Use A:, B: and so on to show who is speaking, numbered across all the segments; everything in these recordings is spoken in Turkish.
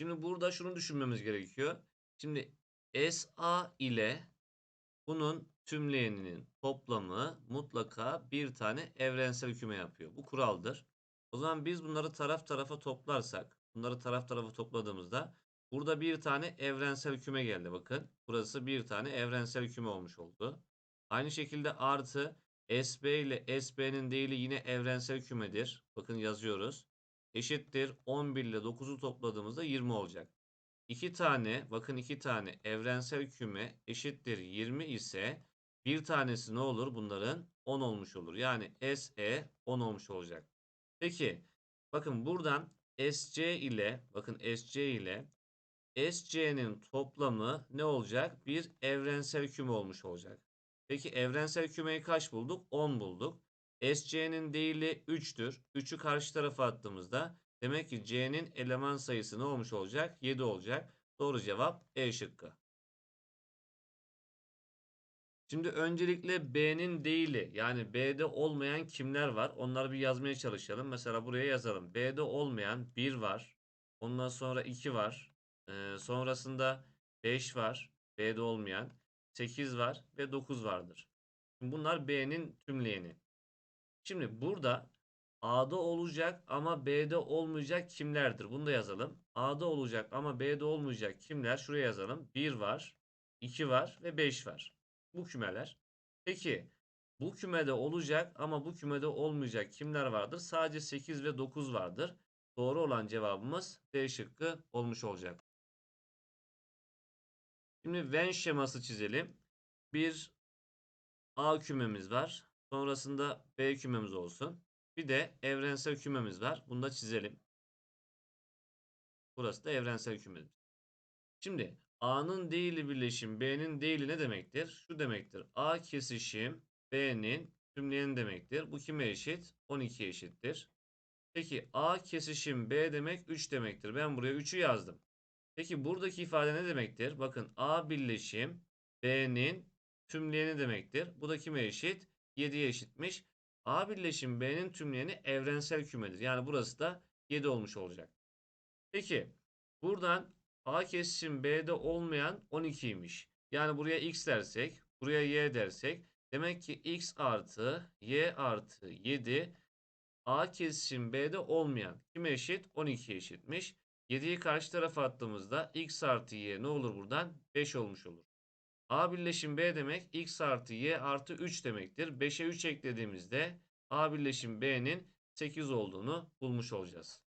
A: Şimdi burada şunu düşünmemiz gerekiyor. Şimdi SA ile bunun tümleyeninin toplamı mutlaka bir tane evrensel küme yapıyor. Bu kuraldır. O zaman biz bunları taraf tarafa toplarsak, bunları taraf tarafa topladığımızda burada bir tane evrensel küme geldi bakın. Burası bir tane evrensel küme olmuş oldu. Aynı şekilde artı SB ile SB'nin değili yine evrensel kümedir. Bakın yazıyoruz. Eşittir 11 ile 9'u topladığımızda 20 olacak. 2 tane bakın 2 tane evrensel küme eşittir 20 ise bir tanesi ne olur bunların 10 olmuş olur. Yani SE 10 olmuş olacak. Peki bakın buradan SC ile bakın SC ile SC'nin toplamı ne olacak? Bir evrensel küme olmuş olacak. Peki evrensel kümeyi kaç bulduk? 10 bulduk. SC'nin değili 3'tür. 3'ü karşı tarafa attığımızda demek ki C'nin eleman sayısı ne olmuş olacak? 7 olacak. Doğru cevap E şıkkı. Şimdi öncelikle B'nin değili yani B'de olmayan kimler var? Onları bir yazmaya çalışalım. Mesela buraya yazalım. B'de olmayan 1 var. Ondan sonra 2 var. Ee, sonrasında 5 var. B'de olmayan. 8 var ve 9 vardır. Bunlar B'nin tümleyeni. Şimdi burada A'da olacak ama B'de olmayacak kimlerdir? Bunu da yazalım. A'da olacak ama B'de olmayacak kimler? Şuraya yazalım. 1 var, 2 var ve 5 var. Bu kümeler. Peki bu kümede olacak ama bu kümede olmayacak kimler vardır? Sadece 8 ve 9 vardır. Doğru olan cevabımız D şıkkı olmuş olacak. Şimdi Venn şeması çizelim. Bir A kümemiz var. Sonrasında B kümemiz olsun. Bir de evrensel kümemiz var. Bunu da çizelim. Burası da evrensel kümemiz. Şimdi A'nın değili birleşim B'nin değili ne demektir? Şu demektir. A kesişim B'nin tümleyeni demektir. Bu kime eşit? 12 eşittir. Peki A kesişim B demek 3 demektir. Ben buraya 3'ü yazdım. Peki buradaki ifade ne demektir? Bakın A birleşim B'nin tümleyeni demektir. Bu da kime eşit? 7'ye eşitmiş. A birleşim B'nin tümleyeni evrensel kümedir. Yani burası da 7 olmuş olacak. Peki buradan A kesişim B'de olmayan 12'ymiş. Yani buraya x dersek, buraya y dersek demek ki x artı y artı 7 A kesişim B'de olmayan kime eşit? 12 eşitmiş. 7'yi karşı tarafa attığımızda x artı y ne olur buradan? 5 olmuş olur. A birleşim B demek x artı y artı 3 demektir. 5'e 3 eklediğimizde A birleşim B'nin 8 olduğunu bulmuş olacağız.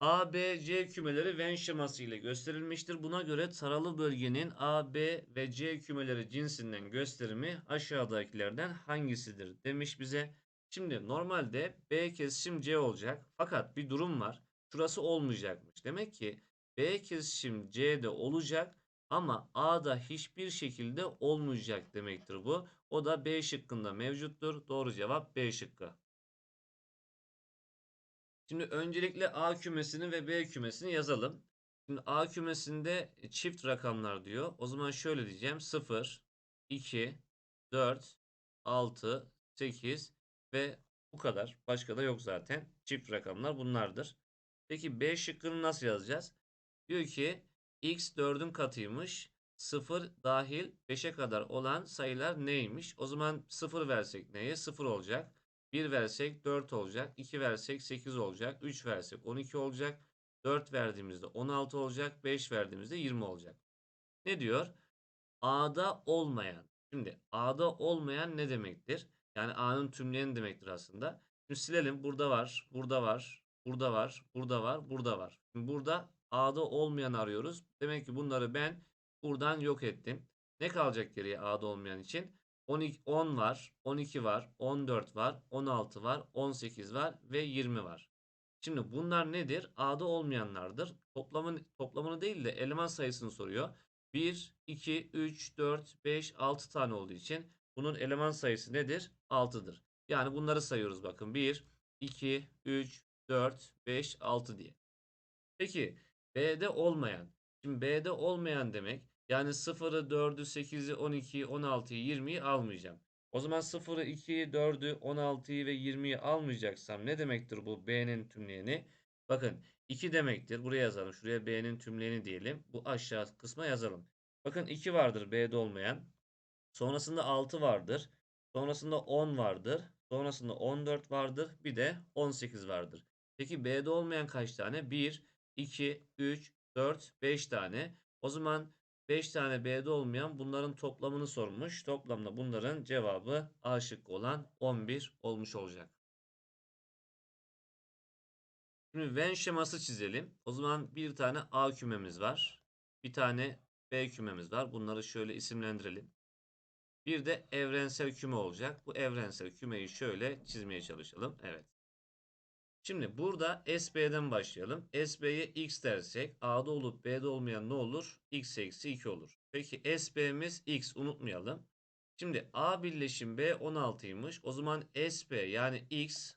A: A, B, C kümeleri Venn şeması ile gösterilmiştir. Buna göre taralı bölgenin A, B ve C kümeleri cinsinden gösterimi aşağıdakilerden hangisidir demiş bize. Şimdi normalde B kesişim C olacak. Fakat bir durum var. Şurası olmayacakmış. Demek ki B kesişim C'de olacak ama A'da hiçbir şekilde olmayacak demektir bu. O da B şıkkında mevcuttur. Doğru cevap B şıkkı. Şimdi öncelikle A kümesini ve B kümesini yazalım. Şimdi A kümesinde çift rakamlar diyor. O zaman şöyle diyeceğim. 0, 2, 4, 6, 8 ve bu kadar. Başka da yok zaten. Çift rakamlar bunlardır. Peki B şıkkını nasıl yazacağız? Diyor ki x 4'ün katıymış. 0 dahil 5'e kadar olan sayılar neymiş? O zaman 0 versek neye? 0 olacak. 1 versek 4 olacak. 2 versek 8 olacak. 3 versek 12 olacak. 4 verdiğimizde 16 olacak. 5 verdiğimizde 20 olacak. Ne diyor? A'da olmayan. Şimdi A'da olmayan ne demektir? Yani A'nın tümleyeni demektir aslında. Şimdi silelim. Burada var, burada var, burada var, burada var, burada var. Şimdi burada A'da olmayan arıyoruz. Demek ki bunları ben buradan yok ettim. Ne kalacak geriye A'da olmayan için? 12, 10 var, 12 var, 14 var, 16 var, 18 var ve 20 var. Şimdi bunlar nedir? A'da olmayanlardır. Toplamın, toplamını değil de eleman sayısını soruyor. 1, 2, 3, 4, 5, 6 tane olduğu için bunun eleman sayısı nedir? 6'dır. Yani bunları sayıyoruz bakın. 1, 2, 3, 4, 5, 6 diye. Peki B'de olmayan. Şimdi B'de olmayan demek yani 0'ı, 4'ü, 8'i, 12'yi, 16'yı, 20'yi almayacağım. O zaman 0'ı, 2'yi, 4'ü, 16'yı ve 20'yi almayacaksam ne demektir bu B'nin tümleyeni? Bakın 2 demektir. Buraya yazalım. Şuraya B'nin tümleyeni diyelim. Bu aşağı kısma yazalım. Bakın 2 vardır B'de olmayan. Sonrasında 6 vardır. Sonrasında 10 vardır. Sonrasında 14 vardır. Bir de 18 vardır. Peki B'de olmayan kaç tane? 1, 2, 3, 4, 5 tane. O zaman 5 tane B'de olmayan bunların toplamını sormuş. Toplamda bunların cevabı A şıkkı olan 11 olmuş olacak. Şimdi Venn şeması çizelim. O zaman bir tane A kümemiz var. Bir tane B kümemiz var. Bunları şöyle isimlendirelim. Bir de evrensel küme olacak. Bu evrensel kümeyi şöyle çizmeye çalışalım. Evet. Şimdi burada SB'den başlayalım. SB'ye x dersek A'da olup B'de olmayan ne olur? x eksi 2 olur. Peki SB'miz x unutmayalım. Şimdi A birleşim B 16'ymış. O zaman SB yani x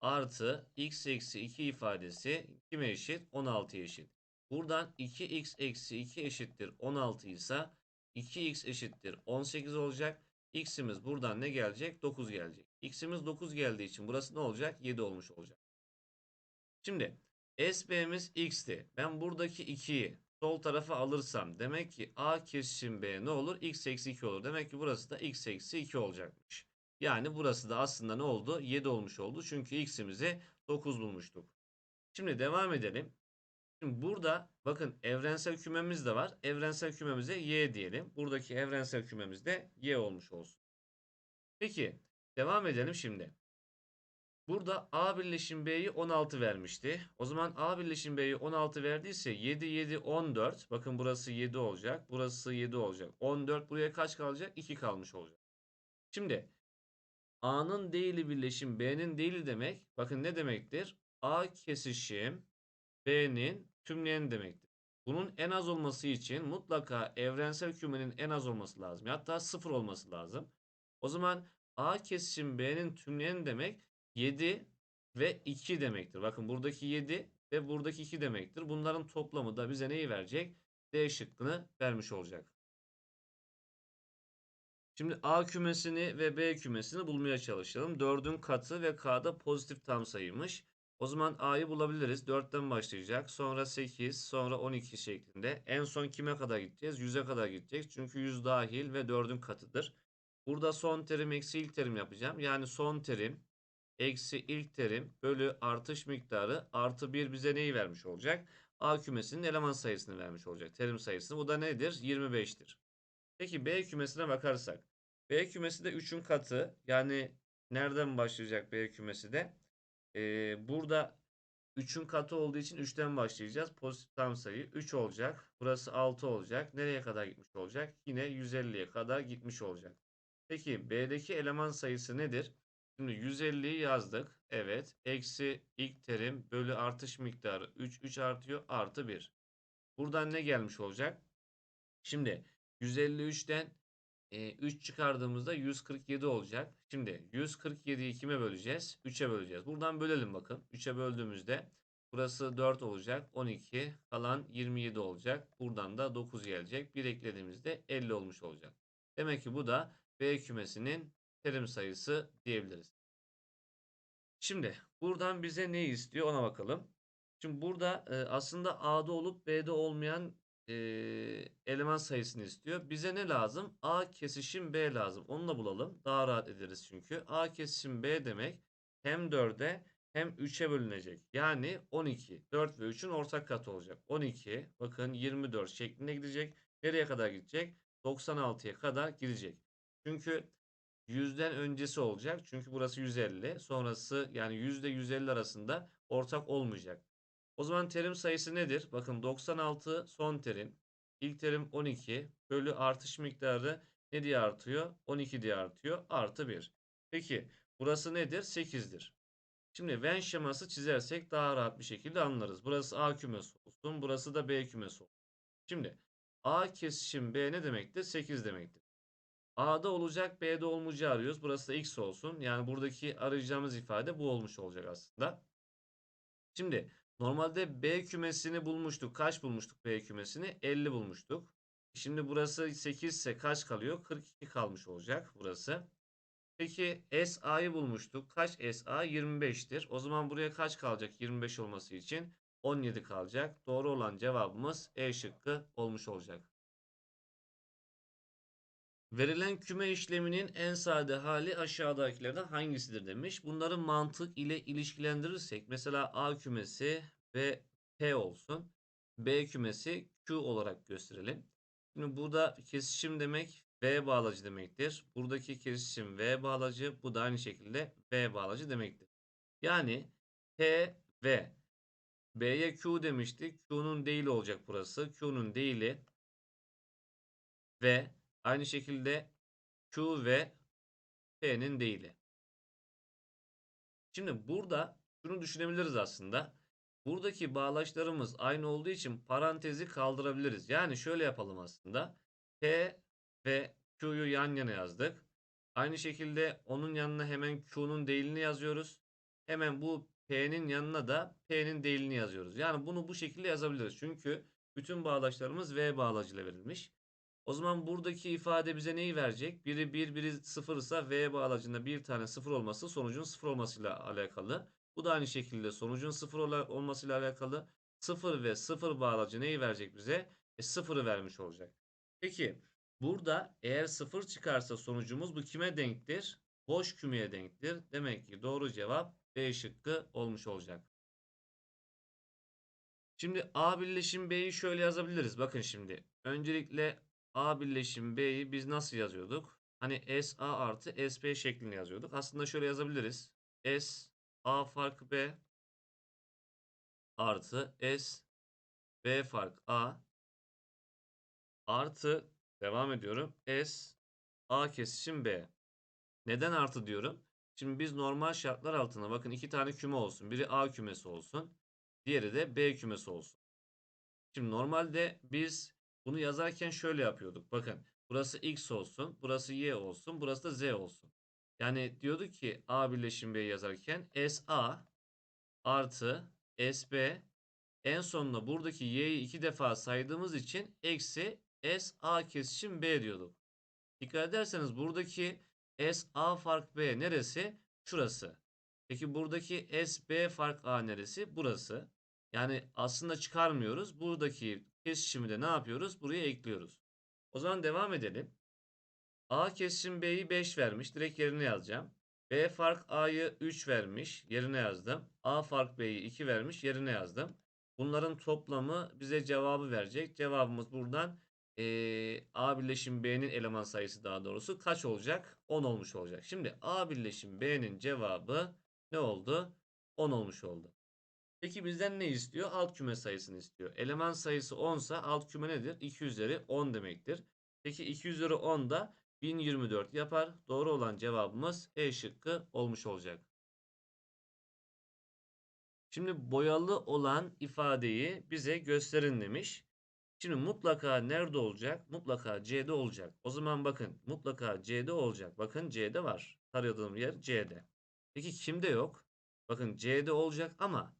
A: artı x eksi 2 ifadesi kime eşit? 16'ya eşit. Buradan 2x eksi 2 eşittir 16 ise 2x eşittir 18 olacak. X'imiz buradan ne gelecek? 9 gelecek. X'imiz 9 geldiği için burası ne olacak? 7 olmuş olacak. Şimdi SB'miz x'ti. Ben buradaki 2'yi sol tarafa alırsam demek ki A kesişim B ne olur? x eksi 2 olur. Demek ki burası da x eksi 2 olacakmış. Yani burası da aslında ne oldu? 7 olmuş oldu. Çünkü x'imizi 9 bulmuştuk. Şimdi devam edelim. Şimdi burada bakın evrensel kümemiz de var. Evrensel kümemize y diyelim. Buradaki evrensel kümemiz de y olmuş olsun. Peki devam edelim şimdi. Burada A birleşim B'yi 16 vermişti. O zaman A birleşim B'yi 16 verdiyse 7, 7, 14. Bakın burası 7 olacak. Burası 7 olacak. 14 buraya kaç kalacak? 2 kalmış olacak. Şimdi A'nın değili birleşim B'nin değili demek. Bakın ne demektir? A kesişim B'nin tümleyeni demektir. Bunun en az olması için mutlaka evrensel kümenin en az olması lazım. Hatta sıfır olması lazım. O zaman A kesişim B'nin tümleyeni demek 7 ve 2 demektir. Bakın buradaki 7 ve buradaki 2 demektir. Bunların toplamı da bize neyi verecek? D şıkkını vermiş olacak. Şimdi A kümesini ve B kümesini bulmaya çalışalım. 4'ün katı ve K'da pozitif tam sayıymış. O zaman A'yı bulabiliriz. 4'ten başlayacak. Sonra 8, sonra 12 şeklinde. En son kime kadar gideceğiz? 100'e kadar gideceğiz. Çünkü 100 dahil ve 4'ün katıdır. Burada son terim eksi ilk terim yapacağım. Yani son terim eksi ilk terim bölü artış miktarı artı 1 bize neyi vermiş olacak? A kümesinin eleman sayısını vermiş olacak. Terim sayısını. Bu da nedir? 25'tir. Peki B kümesine bakarsak. B kümesi de 3'ün katı. Yani nereden başlayacak B kümesi de? Ee, burada 3'ün katı olduğu için 3'ten başlayacağız. Pozitif tam sayı 3 olacak. Burası 6 olacak. Nereye kadar gitmiş olacak? Yine 150'ye kadar gitmiş olacak. Peki B'deki eleman sayısı nedir? Şimdi 150'yi yazdık. Evet. Eksi ilk terim bölü artış miktarı 3. 3 artıyor. Artı 1. Buradan ne gelmiş olacak? Şimdi 153'ten e, 3 çıkardığımızda 147 olacak. Şimdi 147'yi kime böleceğiz? 3'e böleceğiz. Buradan bölelim bakın. 3'e böldüğümüzde burası 4 olacak. 12 kalan 27 olacak. Buradan da 9 gelecek. 1 eklediğimizde 50 olmuş olacak. Demek ki bu da B kümesinin terim sayısı diyebiliriz. Şimdi buradan bize ne istiyor ona bakalım. Şimdi burada e, aslında A'da olup B'de olmayan e, eleman sayısını istiyor. Bize ne lazım? A kesişim B lazım. Onu da bulalım. Daha rahat ederiz çünkü. A kesişim B demek hem 4'e hem 3'e bölünecek. Yani 12. 4 ve 3'ün ortak katı olacak. 12 bakın 24 şeklinde gidecek. Nereye kadar gidecek? 96'ya kadar gidecek. Çünkü yüzden öncesi olacak. Çünkü burası 150. Sonrası yani yüzde 150 arasında ortak olmayacak. O zaman terim sayısı nedir? Bakın 96 son terim. İlk terim 12 bölü artış miktarı ne diye artıyor? 12 diye artıyor. Artı 1. Peki burası nedir? 8'dir. Şimdi Venn şeması çizersek daha rahat bir şekilde anlarız. Burası A kümesi olsun. Burası da B kümesi olsun. Şimdi A kesişim B ne demektir? 8 demektir. A'da olacak B'de olmayacağı arıyoruz. Burası da X olsun. Yani buradaki arayacağımız ifade bu olmuş olacak aslında. Şimdi normalde B kümesini bulmuştuk. Kaç bulmuştuk B kümesini? 50 bulmuştuk. Şimdi burası 8 ise kaç kalıyor? 42 kalmış olacak burası. Peki SA'yı bulmuştuk. Kaç SA? 25'tir. O zaman buraya kaç kalacak 25 olması için? 17 kalacak. Doğru olan cevabımız E şıkkı olmuş olacak. Verilen küme işleminin en sade hali aşağıdakilerden hangisidir demiş. Bunları mantık ile ilişkilendirirsek mesela A kümesi ve P olsun. B kümesi Q olarak gösterelim. Şimdi burada kesişim demek V bağlacı demektir. Buradaki kesişim V bağlacı. Bu da aynı şekilde V bağlacı demektir. Yani P ve B'ye Q demiştik. Q'nun değili olacak burası. Q'nun değili ve aynı şekilde Q ve P'nin değili. Şimdi burada şunu düşünebiliriz aslında. Buradaki bağlaçlarımız aynı olduğu için parantezi kaldırabiliriz. Yani şöyle yapalım aslında. P ve Q'yu yan yana yazdık. Aynı şekilde onun yanına hemen Q'nun değilini yazıyoruz. Hemen bu P'nin yanına da P'nin değilini yazıyoruz. Yani bunu bu şekilde yazabiliriz. Çünkü bütün bağlaçlarımız V bağlacıyla verilmiş. O zaman buradaki ifade bize neyi verecek? Biri 1, biri 0 ise V bağlacında bir tane 0 olması sonucun 0 olmasıyla alakalı. Bu da aynı şekilde sonucun 0 olmasıyla alakalı. 0 ve 0 bağlacı neyi verecek bize? E 0'ı vermiş olacak. Peki burada eğer 0 çıkarsa sonucumuz bu kime denktir? Boş kümeye denktir. Demek ki doğru cevap B şıkkı olmuş olacak. Şimdi A birleşim B'yi şöyle yazabiliriz. Bakın şimdi. Öncelikle A birleşim B'yi biz nasıl yazıyorduk? Hani S A artı S B şeklinde yazıyorduk. Aslında şöyle yazabiliriz. S A fark B artı S B fark A artı devam ediyorum. S A kesişim B. Neden artı diyorum? Şimdi biz normal şartlar altında bakın iki tane küme olsun. Biri A kümesi olsun. Diğeri de B kümesi olsun. Şimdi normalde biz bunu yazarken şöyle yapıyorduk. Bakın burası X olsun. Burası Y olsun. Burası da Z olsun. Yani diyorduk ki A birleşim B yazarken SA artı SB en sonunda buradaki Y'yi iki defa saydığımız için eksi SA kesişim B diyorduk. Dikkat ederseniz buradaki SA fark B neresi? Şurası. Peki buradaki SB fark A neresi? Burası. Yani aslında çıkarmıyoruz. Buradaki kesişimi de ne yapıyoruz? Buraya ekliyoruz. O zaman devam edelim. A kesişim B'yi 5 vermiş. Direkt yerine yazacağım. B fark A'yı 3 vermiş. Yerine yazdım. A fark B'yi 2 vermiş. Yerine yazdım. Bunların toplamı bize cevabı verecek. Cevabımız buradan ee, A birleşim B'nin eleman sayısı daha doğrusu kaç olacak? 10 olmuş olacak. Şimdi A birleşim B'nin cevabı ne oldu? 10 olmuş oldu. Peki bizden ne istiyor? Alt küme sayısını istiyor. Eleman sayısı 10 ise alt küme nedir? 2 üzeri 10 demektir. Peki 2 üzeri 10 da 1024 yapar. Doğru olan cevabımız E şıkkı olmuş olacak. Şimdi boyalı olan ifadeyi bize gösterin demiş. Şimdi mutlaka nerede olacak? Mutlaka C'de olacak. O zaman bakın mutlaka C'de olacak. Bakın C'de var. Taradığım yer C'de. Peki kimde yok? Bakın C'de olacak ama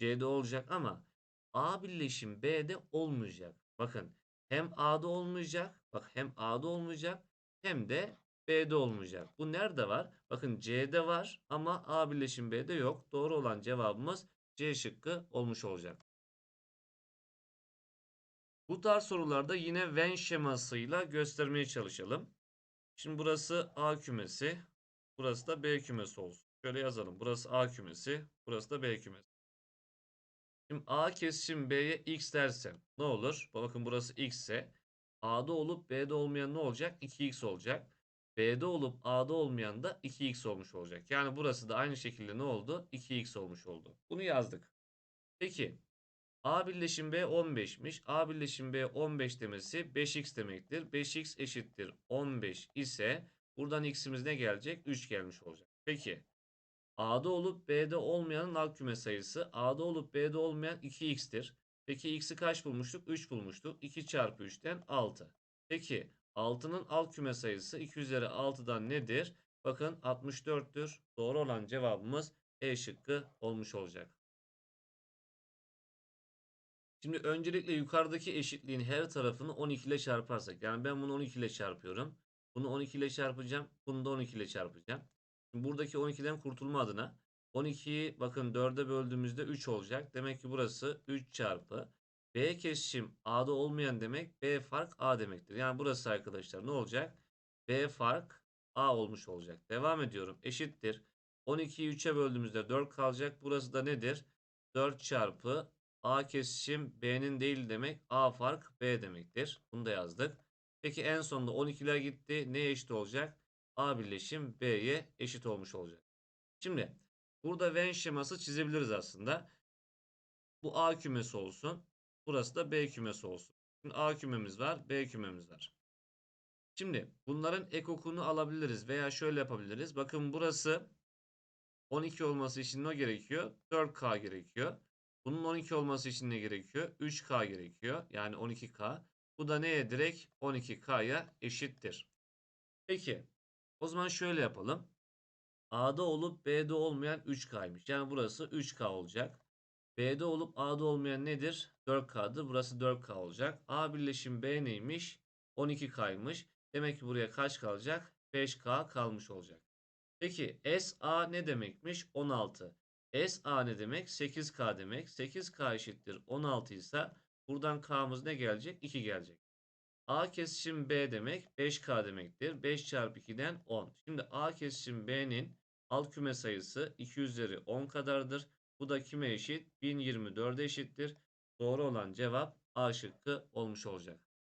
A: C'de olacak ama A birleşim B'de olmayacak. Bakın hem A'da olmayacak. Bak hem A'da olmayacak hem de B'de olmayacak. Bu nerede var? Bakın C'de var ama A birleşim B'de yok. Doğru olan cevabımız C şıkkı olmuş olacak. Bu tarz sorularda yine Venn şemasıyla göstermeye çalışalım. Şimdi burası A kümesi. Burası da B kümesi olsun. Şöyle yazalım. Burası A kümesi. Burası da B kümesi. Şimdi A kesişim B'ye X dersem ne olur? Bakın burası X ise A'da olup B'de olmayan ne olacak? 2X olacak. B'de olup A'da olmayan da 2X olmuş olacak. Yani burası da aynı şekilde ne oldu? 2X olmuş oldu. Bunu yazdık. Peki A birleşim B 15'miş. A birleşim B 15 demesi 5x demektir. 5x eşittir 15 ise buradan x'imiz ne gelecek? 3 gelmiş olacak. Peki A'da olup B'de olmayanın alt küme sayısı A'da olup B'de olmayan 2x'tir. Peki x'i kaç bulmuştuk? 3 bulmuştuk. 2 çarpı 3'ten 6. Peki 6'nın alt küme sayısı 2 üzeri 6'dan nedir? Bakın 64'tür. Doğru olan cevabımız E şıkkı olmuş olacak. Şimdi öncelikle yukarıdaki eşitliğin her tarafını 12 ile çarparsak. Yani ben bunu 12 ile çarpıyorum. Bunu 12 ile çarpacağım. Bunu da 12 ile çarpacağım. Buradaki 12'den kurtulma adına 12'yi bakın 4'e böldüğümüzde 3 olacak. Demek ki burası 3 çarpı. B kesişim A'da olmayan demek B fark A demektir. Yani burası arkadaşlar ne olacak? B fark A olmuş olacak. Devam ediyorum. Eşittir. 12'yi 3'e böldüğümüzde 4 kalacak. Burası da nedir? 4 çarpı A kesişim B'nin değil demek. A fark B demektir. Bunu da yazdık. Peki en sonunda 12'ler gitti. Neye eşit olacak? A birleşim B'ye eşit olmuş olacak. Şimdi burada Venn şeması çizebiliriz aslında. Bu A kümesi olsun. Burası da B kümesi olsun. Şimdi A kümemiz var, B kümemiz var. Şimdi bunların ekokunu alabiliriz veya şöyle yapabiliriz. Bakın burası 12 olması için ne gerekiyor? 4K gerekiyor. Bunun 12 olması için ne gerekiyor? 3K gerekiyor. Yani 12K. Bu da neye direkt 12K'ya eşittir. Peki o zaman şöyle yapalım. A'da olup B'de olmayan 3K'ymış. Yani burası 3K olacak. B'de olup A'da olmayan nedir? 4K'dır. Burası 4K olacak. A birleşim B neymiş? 12K'ymış. Demek ki buraya kaç kalacak? 5K kalmış olacak. Peki SA ne demekmiş? 16. SA ne demek? 8K demek. 8K eşittir 16 ise buradan K'mız ne gelecek? 2 gelecek. A kesişim B demek 5K demektir. 5 çarpı 2'den 10. Şimdi A kesişim B'nin alt küme sayısı 2 üzeri 10 kadardır. Bu da kime eşit? 1024'e eşittir. Doğru olan cevap A şıkkı olmuş olacak.